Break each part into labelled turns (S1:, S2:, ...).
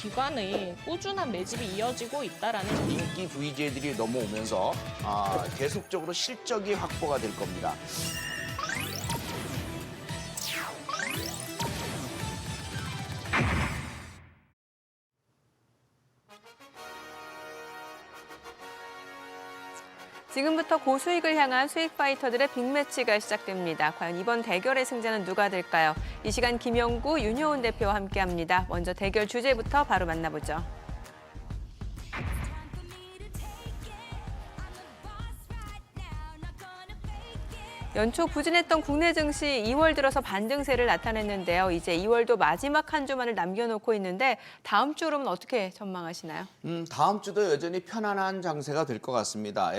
S1: 기관의 꾸준한 매집이 이어지고 있다라는 점.
S2: 인기 VJ들이 넘어오면서 아, 계속적으로 실적이 확보가 될 겁니다.
S3: 지금부터 고수익을 향한 수익 파이터들의 빅매치가 시작됩니다. 과연 이번 대결의 승자는 누가 될까요? 이 시간 김영구, 윤효은 대표와 함께합니다. 먼저 대결 주제부터 바로 만나보죠. 연초 부진했던 국내 증시 2월 들어서 반등세를 나타냈는데요. 이제 2월도 마지막 한 주만을 남겨놓고 있는데 다음 주로는 어떻게 전망하시나요?
S2: 음, 다음 주도 여전히 편안한 장세가 될 것 같습니다.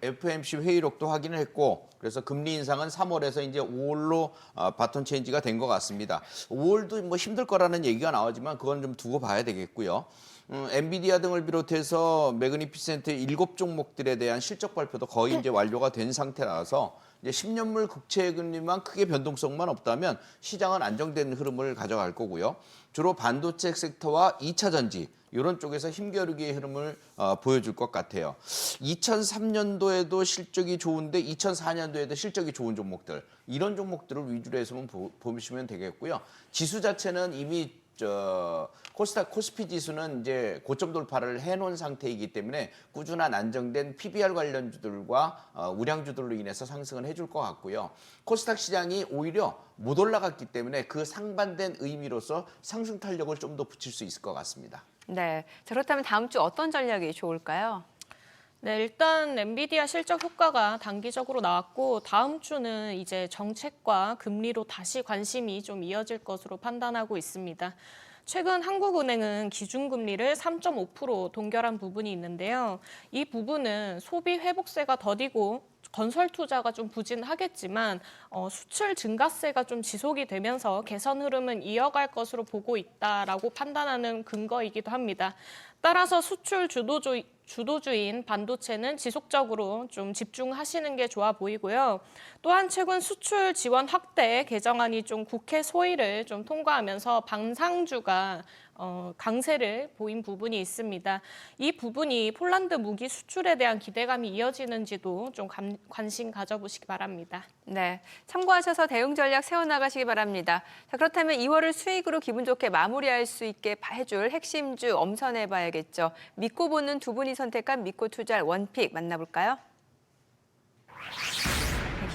S2: FMC 회의록도 확인을 했고 그래서 금리 인상은 3월에서 이제 5월로 어, 바톤 체인지가 된 것 같습니다. 5월도 뭐 힘들 거라는 얘기가 나오지만 그건 좀 두고 봐야 되겠고요. 음, 엔비디아 등을 비롯해서 매그니피센트 일곱 종목들에 대한 실적 발표도 거의 이제 완료가 된 상태라서 이제 10년물 국채 금리만 크게 변동성만 없다면 시장은 안정된 흐름을 가져갈 거고요. 주로 반도체 섹터와 2차 전지 이런 쪽에서 힘겨루기의 흐름을 어, 보여줄 것 같아요. 2003년도에도 실적이 좋은데 2004년도에도 실적이 좋은 종목들 이런 종목들을 위주로 해서 보, 보시면 되겠고요. 지수 자체는 이미 저 코스닥 코스피 지수는 이제 고점 돌파를 해놓은 상태이기 때문에 꾸준한 안정된 PBR 관련주들과 어, 우량주들로 인해서 상승을 해줄 것 같고요. 코스닥 시장이 오히려 못 올라갔기 때문에 그 상반된 의미로서 상승 탄력을 좀 더 붙일 수 있을 것 같습니다.
S3: 네. 자, 그렇다면 다음 주 어떤 전략이 좋을까요?
S1: 네, 일단 엔비디아 실적 효과가 단기적으로 나왔고 다음 주는 이제 정책과 금리로 다시 관심이 좀 이어질 것으로 판단하고 있습니다. 최근 한국은행은 기준금리를 3.5% 동결한 부분이 있는데요. 이 부분은 소비 회복세가 더디고 건설 투자가 좀 부진하겠지만 어, 수출 증가세가 좀 지속이 되면서 개선 흐름은 이어갈 것으로 보고 있다라고 판단하는 근거이기도 합니다. 따라서 수출 주도주, 주도주인 반도체는 지속적으로 좀 집중하시는 게 좋아 보이고요. 또한 최근 수출 지원 확대 개정안이 좀 국회 소위를 좀 통과하면서 방상주가 어, 강세를 보인 부분이 있습니다. 이 부분이 폴란드 무기 수출에 대한 기대감이 이어지는지도 좀 감- 관심 가져보시기 바랍니다.
S3: 네. 참고하셔서 대응 전략 세워나가시기 바랍니다. 자, 그렇다면 2월을 수익으로 기분 좋게 마무리할 수 있게 봐- 해줄 핵심주 엄선해 봐야겠죠. 믿고 보는 두 분이 선택한 믿고 투자할 원픽 만나볼까요?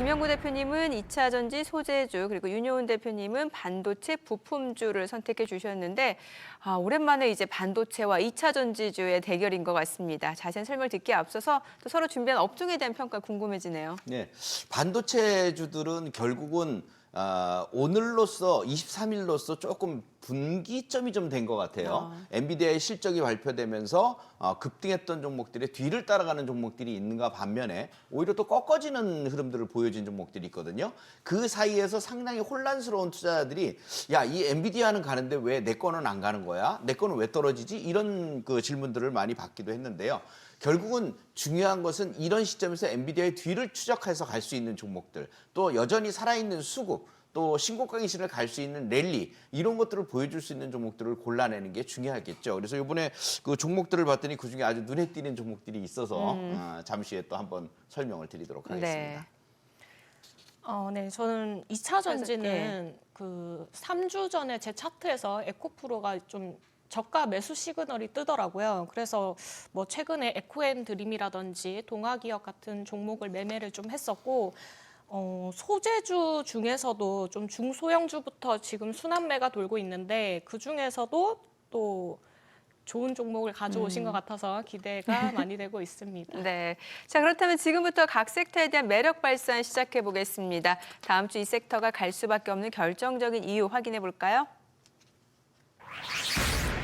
S3: 네, 김영구 대표님은 2차 전지 소재주 그리고 윤효은 대표님은 반도체 부품주를 선택해 주셨는데 아, 오랜만에 이제 반도체와 2차 전지주의 대결인 것 같습니다. 자세한 설명 듣기에 앞서서 또 서로 준비한 업종에 대한 평가 궁금해지네요.
S2: 네, 반도체주들은 결국은 아, 오늘로서 23일로서 조금 분기점이 좀 된 것 같아요. 엔비디아의 실적이 발표되면서 어, 급등했던 종목들의 뒤를 따라가는 종목들이 있는가 반면에 오히려 또 꺾어지는 흐름들을 보여준 종목들이 있거든요. 그 사이에서 상당히 혼란스러운 투자자들이 야, 이 엔비디아는 가는데 왜 내 거는 안 가는 거야? 내 거는 왜 떨어지지? 이런 그 질문들을 많이 받기도 했는데요. 결국은 중요한 것은 이런 시점에서 엔비디아의 뒤를 추적해서 갈 수 있는 종목들, 또 여전히 살아있는 수급, 또 신고가 기신을 갈 수 있는 랠리 이런 것들을 보여줄 수 있는 종목들을 골라내는 게 중요하겠죠. 그래서 이번에 그 종목들을 봤더니 그 중에 아주 눈에 띄는 종목들이 있어서 어, 잠시 후에 또 한번 설명을 드리도록 하겠습니다.
S3: 네.
S1: 어, 네, 저는 2차 전지는 그 3주 전에 제 차트에서 에코프로가 좀 저가 매수 시그널이 뜨더라고요. 그래서 뭐 최근에 에코앤 드림이라든지 동아기업 같은 종목을 매매를 좀 했었고 어, 소재주 중에서도 좀 중소형주부터 지금 순환매가 돌고 있는데 그 중에서도 또 좋은 종목을 가져오신 것 같아서 기대가 많이 되고 있습니다.
S3: 네. 자, 그렇다면 지금부터 각 섹터에 대한 매력 발산 시작해 보겠습니다. 다음 주 이 섹터가 갈 수밖에 없는 결정적인 이유 확인해 볼까요?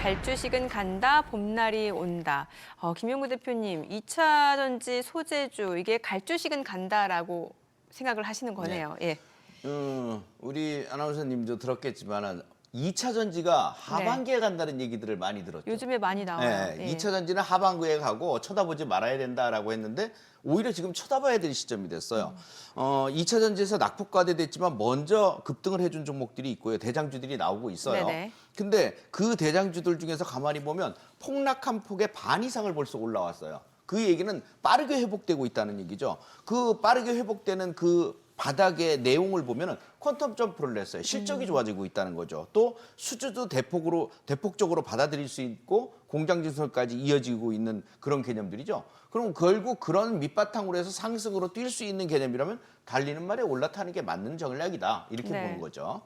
S3: 발주식은 간다, 봄날이 온다. 어, 김용구 대표님, 2차 전지 소재주 이게 갈주식은 간다라고 생각을 하시는 거네요. 예.
S2: 음, 우리 아나운서님도 들었겠지만 2차 전지가 하반기에 간다는 얘기들을 많이 들었죠.
S3: 요즘에 많이 나와요.
S2: 네,
S3: 예.
S2: 2차 전지는 하반기에 가고 쳐다보지 말아야 된다라고 했는데 오히려 지금 쳐다봐야 될 시점이 됐어요. 어, 2차 전지에서 낙폭과대됐지만 먼저 급등을 해준 종목들이 있고요. 대장주들이 나오고 있어요.
S3: 네네.
S2: 근데 그 대장주들 중에서 가만히 보면 폭락한 폭의 반 이상을 벌써 올라왔어요. 그 얘기는 빠르게 회복되고 있다는 얘기죠. 그 빠르게 회복되는 그 바닥의 내용을 보면은 퀀텀 점프를 냈어요. 실적이 좋아지고 있다는 거죠. 또 수주도 대폭으로 대폭적으로 받아들일 수 있고 공장 진설까지 이어지고 있는 그런 개념들이죠. 그럼 결국 그런 밑바탕으로 해서 상승으로 뛸 수 있는 개념이라면 달리는 말에 올라타는 게 맞는 전략이다. 이렇게
S3: 네.
S2: 보는 거죠.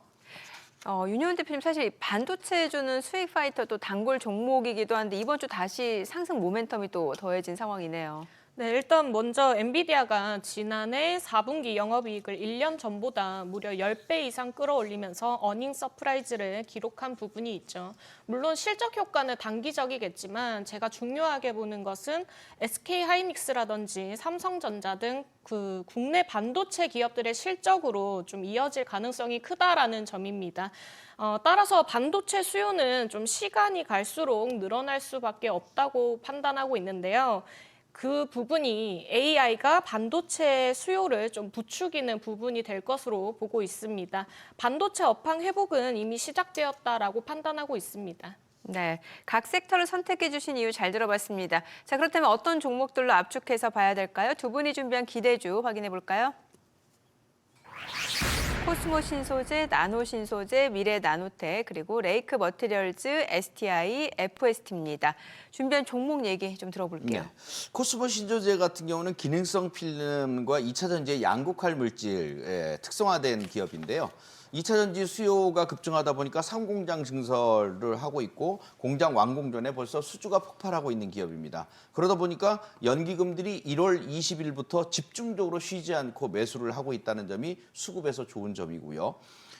S3: 어, 윤효은 대표님 사실 이 반도체 주는 수익 파이터도 단골 종목이기도 한데 이번 주 다시 상승 모멘텀이 또 더해진 상황이네요.
S1: 네, 일단 먼저 엔비디아가 지난해 4분기 영업이익을 1년 전보다 무려 10배 이상 끌어올리면서 어닝 서프라이즈를 기록한 부분이 있죠. 물론 실적 효과는 단기적이겠지만 제가 중요하게 보는 것은 SK 하이닉스라든지 삼성전자 등 그 국내 반도체 기업들의 실적으로 좀 이어질 가능성이 크다라는 점입니다. 어, 따라서 반도체 수요는 좀 시간이 갈수록 늘어날 수밖에 없다고 판단하고 있는데요. 그 부분이 AI가 반도체 수요를 좀 부추기는 부분이 될 것으로 보고 있습니다. 반도체 업황 회복은 이미 시작되었다라고 판단하고 있습니다.
S3: 네, 각 섹터를 선택해 주신 이유 잘 들어봤습니다. 자, 그렇다면 어떤 종목들로 압축해서 봐야 될까요? 두 분이 준비한 기대주 확인해 볼까요? 코스모 신소재, 나노 신소재, 미래 나노텍, 그리고 레이크 머티리얼즈, STI, FST입니다. 준비한 종목 얘기 좀 들어볼게요.
S2: 네. 코스모 신조제 같은 경우는 기능성 필름과 2차 전지의 양극할 물질에 특성화된 기업인데요. 2차 전지 수요가 급증하다 보니까 상공장 증설을 하고 있고 공장 완공 전에 벌써 수주가 폭발하고 있는 기업입니다. 그러다 보니까 연기금들이 1월 20일부터 집중적으로 쉬지 않고 매수를 하고 있다는 점이 수급에서 좋은 점이고요.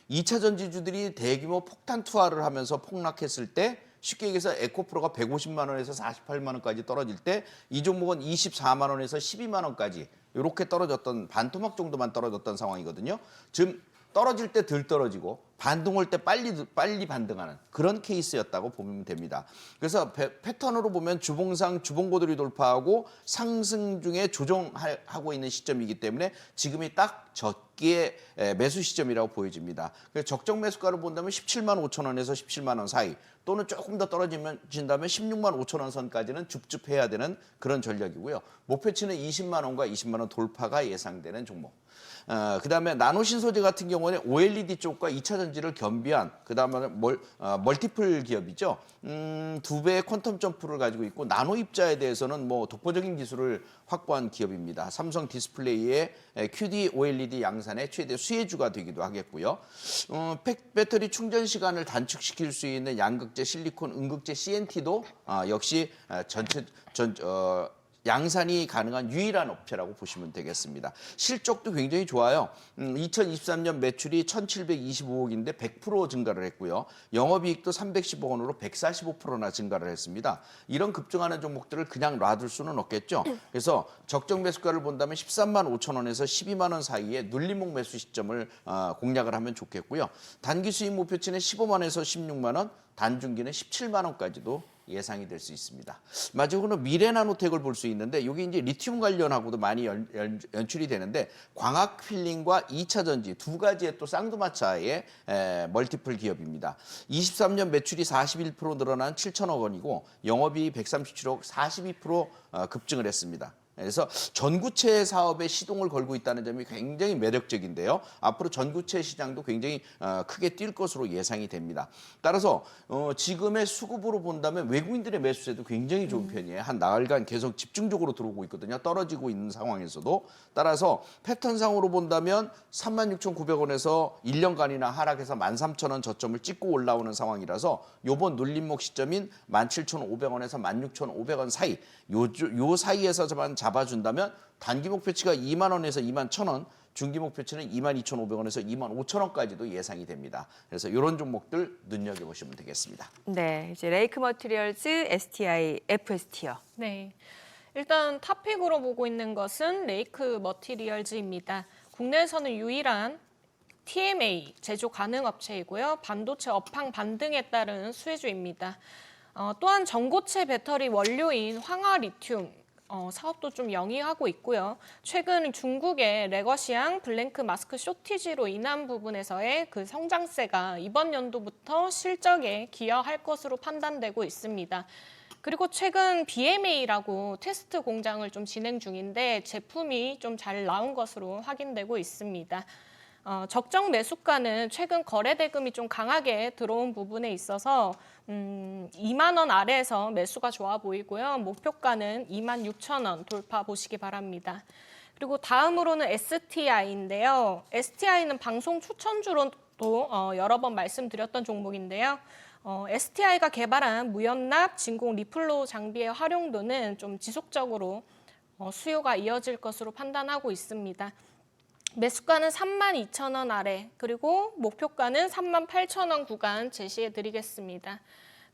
S2: 2차 전지주들이 대규모 폭탄 투하를 하면서 폭락했을 때 쉽게 얘기해서 에코프로가 150만 원에서 48만 원까지 떨어질 때 이 종목은 24만 원에서 12만 원까지 이렇게 떨어졌던 반토막 정도만 떨어졌던 상황이거든요. 지금 떨어질 때 덜 떨어지고 반등 올 때 빨리 빨리 반등하는 그런 케이스였다고 보면 됩니다. 그래서 패- 패턴으로 보면 주봉상 주봉고들이 돌파하고 상승 중에 조정하고 있는 시점이기 때문에 지금이 딱 적기의 에, 매수 시점이라고 보여집니다. 그래서 적정 매수가를 본다면 17만 5천 원에서 17만 원 사이 또는 조금 더 떨어지면 진다면 16만 5천 원 선까지는 줍줍해야 되는 그런 전략이고요. 목표치는 20만 원과 20만 원 돌파가 예상되는 종목. 어, 그다음에 나노 신 소재 같은 경우는 OLED 쪽과 2차 전지를 겸비한 그다음에 멀, 어, 멀티플 기업이죠. 음, 두 배의 퀀텀 점프를 가지고 있고 나노 입자에 대해서는 뭐 독보적인 기술을 확보한 기업입니다. 삼성 디스플레이의 에, QD OLED 양산의 최대 수혜주가 되기도 하겠고요. 어, 팩- 배터리 충전 시간을 단축시킬 수 있는 양극재 실리콘 음극재 CNT도 아, 역시 아, 전체 전 어, 양산이 가능한 유일한 업체라고 보시면 되겠습니다. 실적도 굉장히 좋아요. 음, 2023년 매출이 1,725억인데 100% 증가를 했고요. 영업이익도 310억 원으로 145%나 증가를 했습니다. 이런 급증하는 종목들을 그냥 놔둘 수는 없겠죠. 그래서 적정 매수가를 본다면 13만 5천 원에서 12만 원 사이에 눌림목 매수 시점을 어, 공략을 하면 좋겠고요. 단기 수익 목표치는 15만에서 16만 원, 단중기는 17만 원까지도 예상이 될 수 있습니다. 마지막으로 미래 나노텍을 볼 수 있는데 이게 이제 리튬 관련하고도 많이 연, 출이 되는데 광학 필링과 2차 전지 두 가지의 또 쌍두마차의 에, 멀티플 기업입니다. 23년 매출이 41% 늘어난 7천억 원이고 영업이 137억 42% 어, 급증을 했습니다. 그래서 전구체 사업에 시동을 걸고 있다는 점이 굉장히 매력적인데요. 앞으로 전구체 시장도 굉장히 어, 크게 뛸 것으로 예상이 됩니다. 따라서 어, 지금의 수급으로 본다면 외국인들의 매수세도 굉장히 좋은 편이에요. 한 나흘간 계속 집중적으로 들어오고 있거든요. 떨어지고 있는 상황에서도 따라서 패턴상으로 본다면 36,900원에서 1년간이나 하락해서 13,000원 저점을 찍고 올라오는 상황이라서 요번 눌림목 시점인 17,500원에서 16,500원 사이 요, 요 사이에서만 잡아준다면 단기 목표치가 2만 원에서 2만 1천 원, 중기 목표치는 2만 2,500원에서 2만 5천 원까지도 예상이 됩니다. 그래서 이런 종목들 눈여겨 보시면 되겠습니다.
S3: 네, 이제 레이크 머티리얼즈, STI, FST요.
S1: 네. 일단 탑픽으로 보고 있는 것은 레이크 머티리얼즈입니다. 국내에서는 유일한 TMA 제조 가능 업체이고요. 반도체 업황 반등에 따른 수혜주입니다. 어, 또한 전고체 배터리 원료인 황화 리튬 어, 사업도 좀 영위하고 있고요. 최근 중국의 레거시앙 블랭크 마스크 쇼티지로 인한 부분에서의 그 성장세가 이번 연도부터 실적에 기여할 것으로 판단되고 있습니다. 그리고 최근 BMA라고 테스트 공장을 좀 진행 중인데 제품이 좀 잘 나온 것으로 확인되고 있습니다. 어, 적정 매수가는 최근 거래 대금이 좀 강하게 들어온 부분에 있어서 음, 2만 원 아래에서 매수가 좋아 보이고요. 목표가는 2만 6천 원 돌파 보시기 바랍니다. 그리고 다음으로는 STI인데요. STI는 방송 추천주로도 어, 여러 번 말씀드렸던 종목인데요. 어, STI가 개발한 무연납 진공 리플로 장비의 활용도는 좀 지속적으로 어, 수요가 이어질 것으로 판단하고 있습니다. 매수가는 3만 2천 원 아래 그리고 목표가는 3만 8천 원 구간 제시해 드리겠습니다.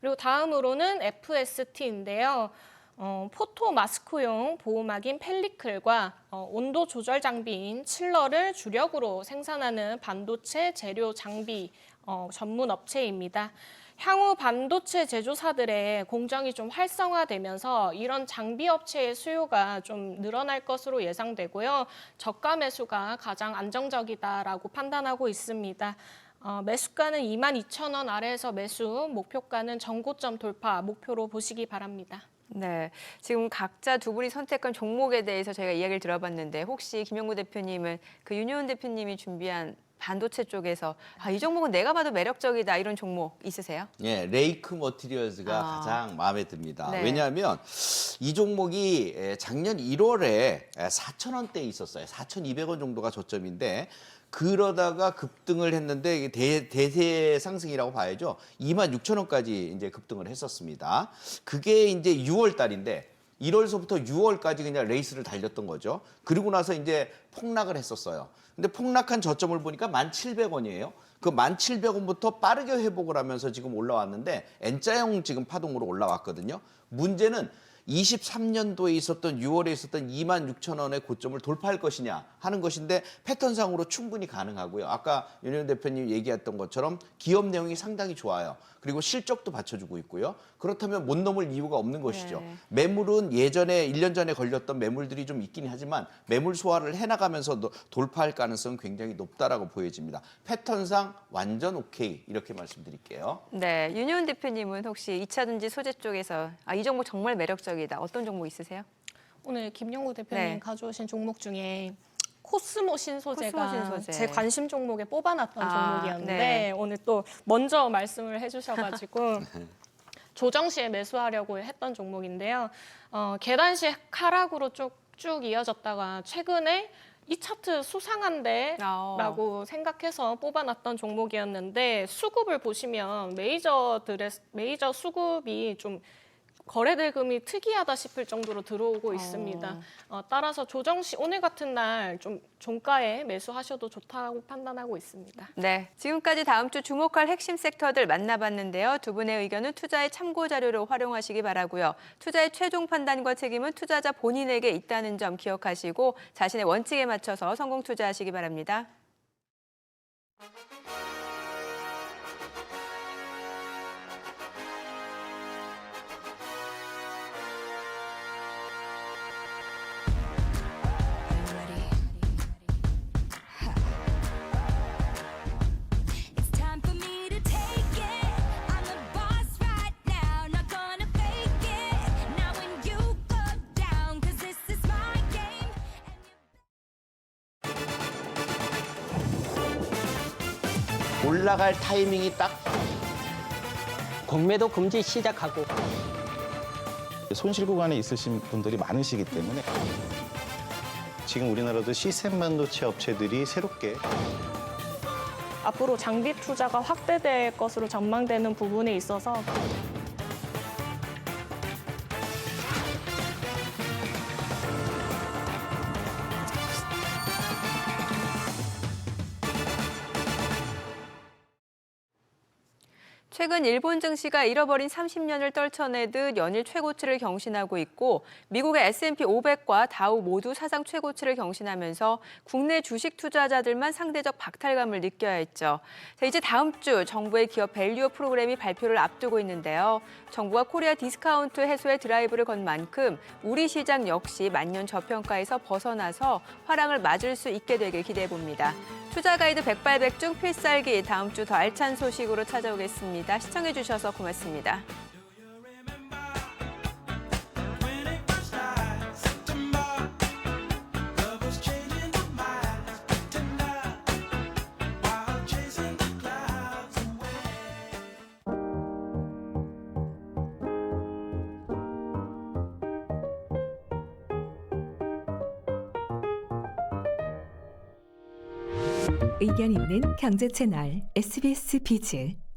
S1: 그리고 다음으로는 FST인데요. 어, 포토 마스크용 보호막인 펠리클과 어, 온도 조절 장비인 칠러를 주력으로 생산하는 반도체 재료 장비 어, 전문 업체입니다. 향후 반도체 제조사들의 공정이 좀 활성화되면서 이런 장비 업체의 수요가 좀 늘어날 것으로 예상되고요. 저가 매수가 가장 안정적이다라고 판단하고 있습니다. 어, 매수가는 2만 2천 원 아래에서 매수, 목표가는 전고점 돌파 목표로 보시기 바랍니다.
S3: 네, 지금 각자 두 분이 선택한 종목에 대해서 저희가 이야기를 들어봤는데 혹시 김영구 대표님은 그 윤효은 대표님이 준비한 반도체 쪽에서 아, 이 종목은 내가 봐도 매력적이다 이런 종목 있으세요?
S2: 예, 레이크 머티리얼즈가
S3: 아.
S2: 가장 마음에 듭니다.
S3: 네.
S2: 왜냐하면 이 종목이 에, 작년 1월에 4천 원대에 있었어요. 4,200원 정도가 저점인데 그러다가 급등을 했는데 대, 대세 상승이라고 봐야죠. 2만 6천 원까지 이제 급등을 했었습니다. 그게 이제 6월 달인데 1월서부터 6월까지 그냥 레이스를 달렸던 거죠. 그리고 나서 이제 폭락을 했었어요. 근데 폭락한 저점을 보니까 1,700원이에요. 그 1,700원부터 빠르게 회복을 하면서 지금 올라왔는데 N자형 지금 파동으로 올라왔거든요. 문제는 23년도에 있었던 6월에 있었던 2만 6천 원의 고점을 돌파할 것이냐 하는 것인데 패턴상으로 충분히 가능하고요. 아까 윤현 대표님 얘기했던 것처럼 기업 내용이 상당히 좋아요. 그리고 실적도 받쳐주고 있고요. 그렇다면 못 넘을 이유가 없는 것이죠.
S3: 네.
S2: 매물은 예전에 1년 전에 걸렸던 매물들이 좀 있긴 하지만 매물 소화를 해나가면서 도- 돌파할 가능성은 굉장히 높다라고 보여집니다. 패턴상 완전 오케이 이렇게 말씀드릴게요.
S3: 네, 윤효은 대표님은 혹시 2차 전지 소재 쪽에서 아, 이 종목 정말 매력적이 다. 어떤 종목 있으세요?
S1: 오늘 김영구 대표님
S3: 네.
S1: 가져오신 종목 중에 코스모 신소재가
S3: 코스모 신소재.
S1: 제 관심 종목에 뽑아놨던
S3: 아,
S1: 종목이었는데
S3: 네.
S1: 오늘 또 먼저 말씀을 해주셔가지고 조정 시에 매수하려고 했던 종목인데요. 어, 계단식 하락으로 쭉 쭉 이어졌다가 최근에 이 차트 수상한데
S3: 아.
S1: 라고 생각해서 뽑아놨던 종목이었는데 수급을 보시면 메이저들의 메이저 수급이 좀 거래 대금이 특이하다 싶을 정도로 들어오고 있습니다. 어, 따라서 조정 시 오늘 같은 날 좀 종가에 매수하셔도 좋다고 판단하고 있습니다.
S3: 네, 지금까지 다음 주 주목할 핵심 섹터들 만나봤는데요. 두 분의 의견은 투자의 참고 자료로 활용하시기 바라고요. 투자의 최종 판단과 책임은 투자자 본인에게 있다는 점 기억하시고 자신의 원칙에 맞춰서 성공 투자하시기 바랍니다.
S2: 올라갈 타이밍이 딱
S4: 공매도 금지 시작하고.
S5: 손실 구간에 있으신 분들이 많으시기 때문에 지금 우리나라도 시스템 반도체 업체들이 새롭게
S1: 앞으로 장비 투자가 확대될 것으로 전망되는 부분에 있어서
S3: 최근 일본 증시가 잃어버린 30년을 떨쳐내듯 연일 최고치를 경신하고 있고 미국의 S&P 500과 다우 모두 사상 최고치를 경신하면서 국내 주식 투자자들만 상대적 박탈감을 느껴야 했죠. 자, 이제 다음 주 정부의 기업 밸류어 프로그램이 발표를 앞두고 있는데요. 정부가 코리아 디스카운트 해소에 드라이브를 건 만큼 우리 시장 역시 만년 저평가에서 벗어나서 화랑을 맞을 수 있게 되길 기대해 봅니다. 투자 가이드 백발백중 필살기 다음 주 더 알찬 소식으로 찾아오겠습니다. 시청해 주셔서 고맙습니다.
S6: SBS 비즈